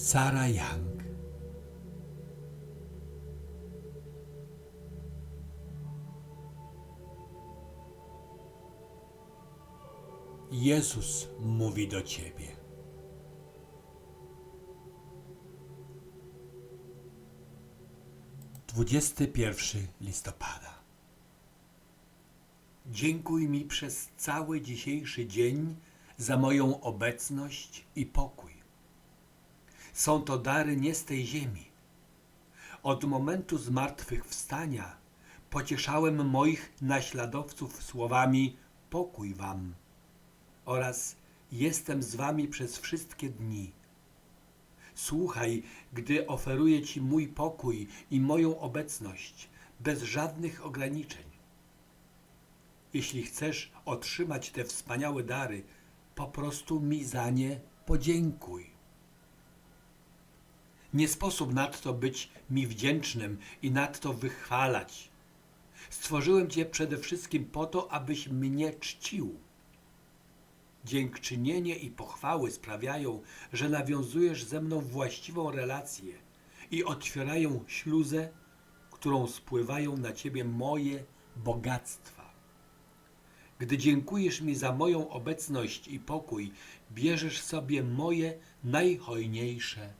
Sara Young. Jezus mówi do ciebie. Dwudziesty pierwszy listopada. Dziękuj mi przez cały dzisiejszy dzień za moją obecność i pokój. Są to dary nie z tej ziemi. Od momentu zmartwychwstania pocieszałem moich naśladowców słowami pokój wam oraz jestem z wami przez wszystkie dni. Słuchaj, gdy oferuję ci mój pokój i moją obecność bez żadnych ograniczeń. Jeśli chcesz otrzymać te wspaniałe dary, po prostu mi za nie podziękuj. Nie sposób nadto być mi wdzięcznym i nadto wychwalać. Stworzyłem Cię przede wszystkim po to, abyś mnie czcił. Dziękczynienie i pochwały sprawiają, że nawiązujesz ze mną właściwą relację i otwierają śluzę, którą spływają na Ciebie moje bogactwa. Gdy dziękujesz mi za moją obecność i pokój, bierzesz sobie moje najhojniejsze